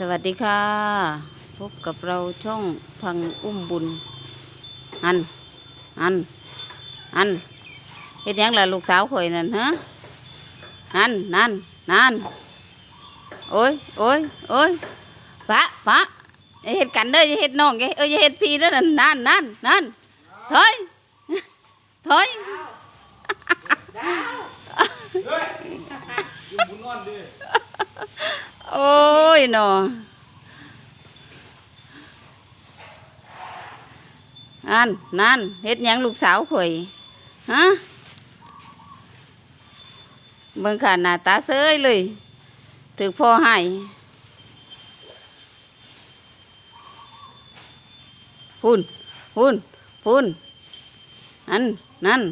สวัสดีค่ะ พบกับเราช่องพังอุ้มบุญ อัน อัน อันเฮ็ดหยังล่ะลูกสาวข่อยนั่นฮะนั่นนั่นนั่นโอ้ยโอ้ยโอ้ยปะปะอย่าเฮ็ดกันเด้ออย่าเฮ็ดน้องอย่าเอ้ยอย่าเฮ็ดพี่เด้อนั่นนั่นนั่นนั่นถอยถอย เฮ้ยอยู่หมุนนอนดิโอ้ยหนอนั่นนั่นเฮ็ดหยังลูกสาวข่อยฮะเบิ่งขาหน้าตาเซยเลยถึกพ่อให้พุ่นพุ่นพุ่นนั่นนั่น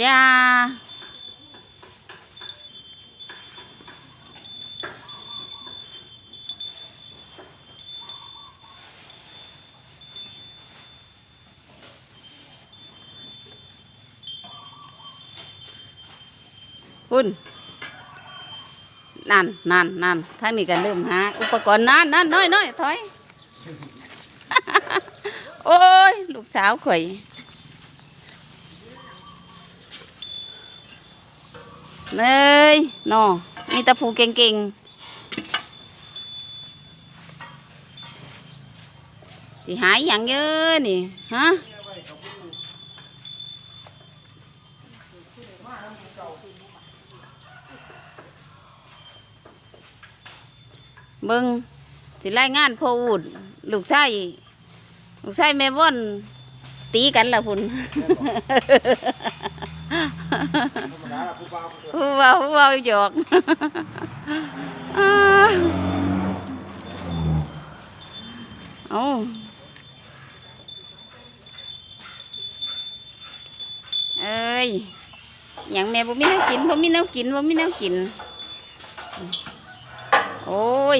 อยาคุณนั่นนั่นนั่นทางนี้ก็เริ่มหาอุปกรณ์นั่นนั่นน้อยน้อยถอย โอ้ย ลูกสาวข่อย เนยนอมีตะผูเก่งๆที่หายอย่างเยอะนี่ ฮะเบิงสิรายงานพออูดลูกชายลูกชายแม่ว่อนตีกันละพุ่น ผู้ว่าผู้เว่าหยอกอ้เอาเอ้ยหยังแม่บ่มีแนวกินบ่มีแนวกินบ่มีแนวกิน โอ้ย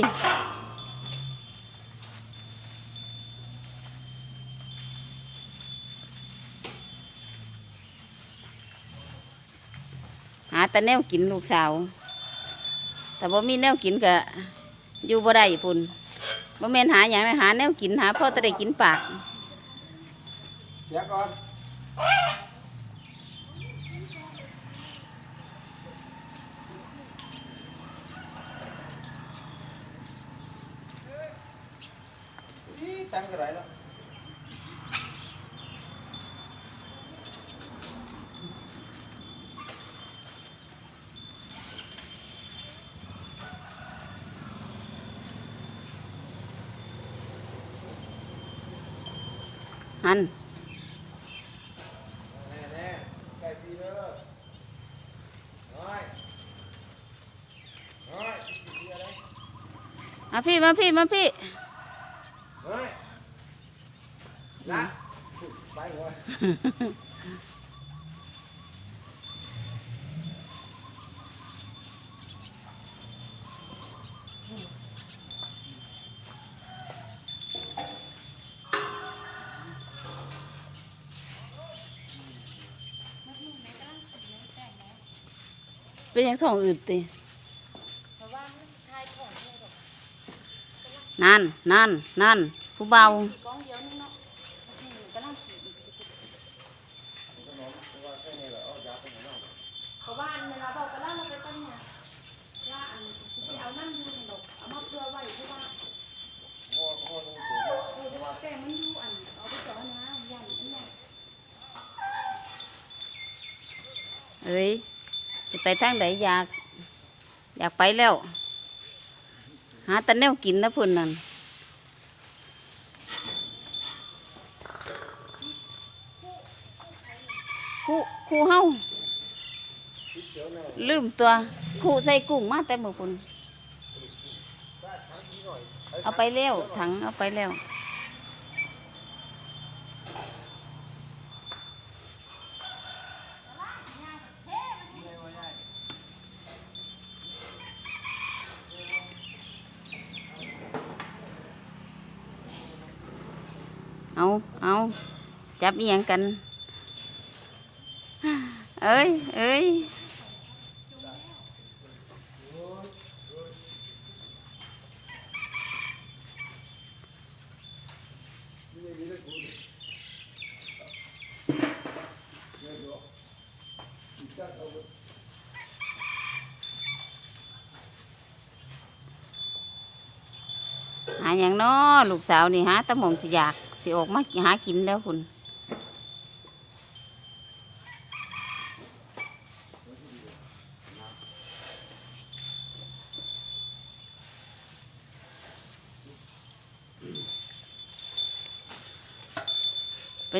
แต่แนวกินลูกสาว แต่บ่มีแนวกินก็อยู่บ่ได้พุ่นบ่แม่นหาอย่างนะหาแนวกินหาพ่อจะได้กินปากเดี๋ยวก่อนตังค์ก็ไรแล้ว หันแน่แน่ไก่ปีเด้อน้อยน้อยกินอะไรมาพี่มาพี่มาพี่น้อยนะไปหัว เป็นยังท้องอืดตินั่นนั่นนั่นผู้เบาเพราะว่าเวลาบอกกันแล้วเราไปตั้งเนี่ย สิไปทางไหนอยาก อยากไปแล้ว หาต่แนวกินนะพุ่นนั่นคู่คู่เฮาลืมตัวขู่ใส่กุ้งมาแต่มื้อพุ่นเอาไปแล้วถังเอาไปแล้ว เอาเอา จับอียงกัน เอ้ยเอ้ยหาอย่างน้อลูกสาวนี่หาตะมงสิอยาก สิออกมาหากินแล้วคุณ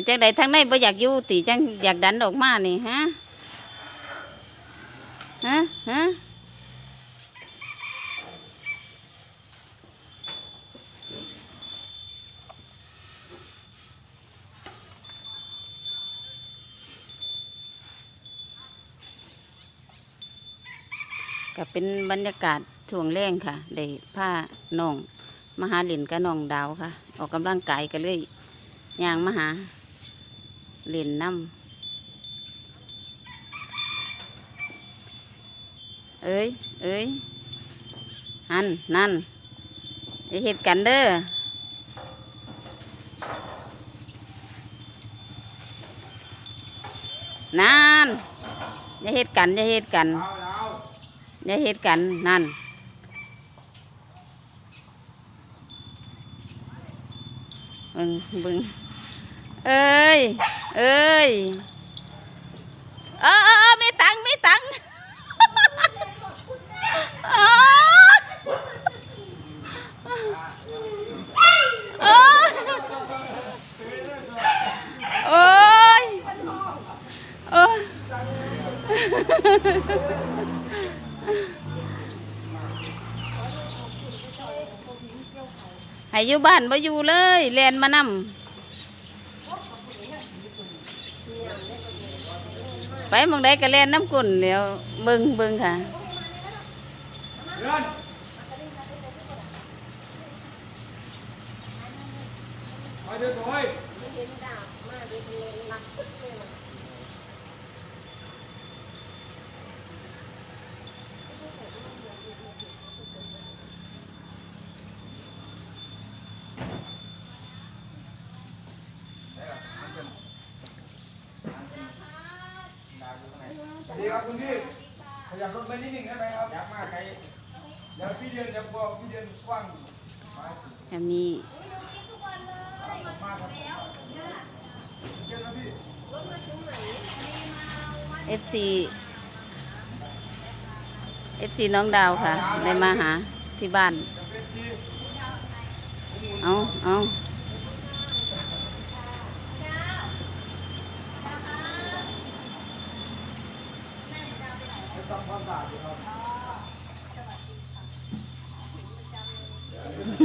จังใดทั้งในบ่อยากอยู่ติจังอยากดันออกมานี่ฮะฮะฮะก็เป็นบรรยากาศช่วงแรงค่ะได้ผ้าน้องมาหาเล่นกับน้องดาวค่ะ ออกกำลังกายกันเลยย่างมาหา เล่นน้ำเอ้ยเอ้ยนันนั่นอย่าเหตุกันเด้อนั่นอย่าเหตุกันอย่าเหตุกันอย่าเฮ็ดกันนั่นเบึงเบึง เอ้ย เอ้ย เออเออเออมีตังค์มีตังค์อ๋อโอ้ยโอ้ยโอ้ยให้อยู่บ้านบ่อยู่เลยแลนมานำ ไปมองได้กระเล่นน้ำกุ่นแล้วเบิ่งเบิงค่ะไปเดินไปย ดีครับคุณพี่ข ยับรถไปนิดหนึ่งได้ไหมครับอยากมากใครเดี๋ยวพี่เดือนเดี๋ยวบอกพี่เดือนกว้างมาสิจะมีมากครับเชิญครับพี่ FC FC น้องดาวค่ะได้มาหาที่บ้าน เอาเอา ทำความสะอาดอยู่ครับ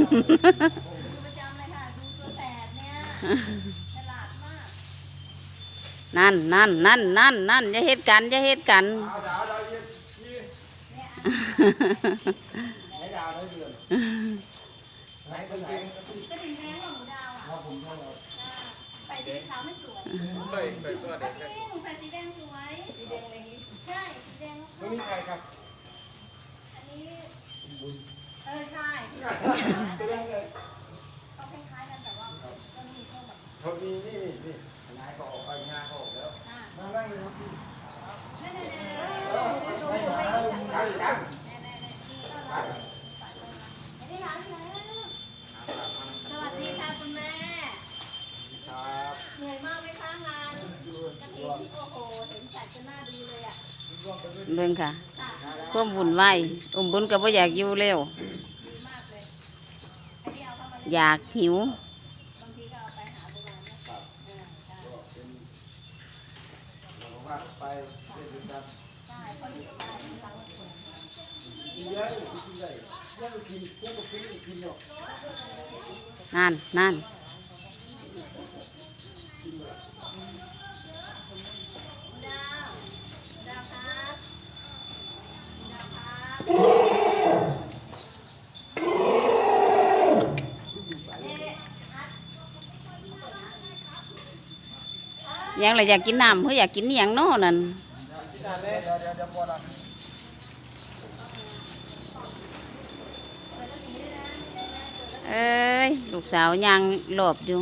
นั่นนั่นนั่นนั่นนั่นอย่าเฮ็ดกันอย่าเฮ็ดกันดาวดาวดาวเย็นพี่ไหนดาวได้เดือนไหนเป็นเกงก็ถึงแพงของหนูดาวอะครับผมเท่าไหร่ใส่สีขาวไม่สวยไปไปก็ได้จริงหนูใส่สีแดงสวย สีแดงอะไรนี้ ใช่ สีแดงไม่มีใครครับ อันนี้เออใช่ แสดงเลย เขาคล้ายๆกันแต่ว่าก็มีแค่แบบ เขามีนี่นี่นี่นายเขาออกไปงานเขาออกแล้ว อ่า นั่งนั่งเลยครับพี่ นั่นๆๆ ไม่หาแล้วยังยังยัง ไม่ได้ร้านแล้วสวัสดีค่ะคุณแม่ ครับ เหนื่อยมากไหมคะงานกระถิ่นโอ้โหเห็นจัดกันหน้าดูเลยอะ เบิ่งค่ะค่ะความวุ่นวายอมบุญก็บ่อยากอยู่แล้วอยากหิวนะเออใช่นนั่น ยังเลยอยากกินน้ำเพื่ออยากกินอหย่างโน่นั่นเดี๋ยวเดี๋ยวเดี๋ยวพอละเอ้ย ลูกสาวยังหลบอยู่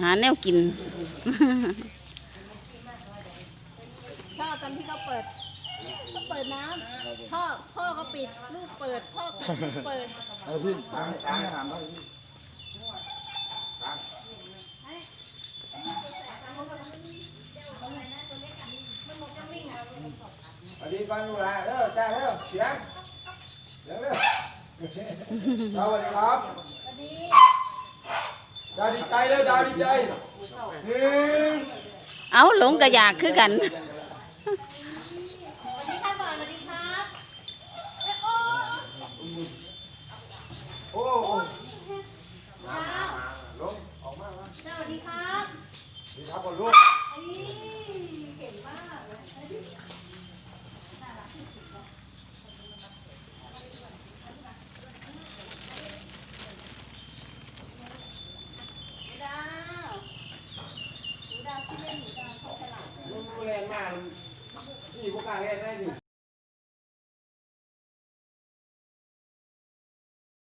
หาแนวกินพ่อตอนที่เขาเปิดเขาเปิดน้ำพ่อพ่อก็ปิด ลูกเปิด พ่อก็เปิด เอาพี่ตามตามถามเขา พี่สวัสดีก่อนดูแลเด้อจ้าเด้อเสียงเร็วเร็วสวัสดีครับสวัสดีดาวดีใจเลยดาวดีใจหนึ่งเอาหลงกระยากคือกันสวัสดีค่ะก่อนสวัสดีครับโอ้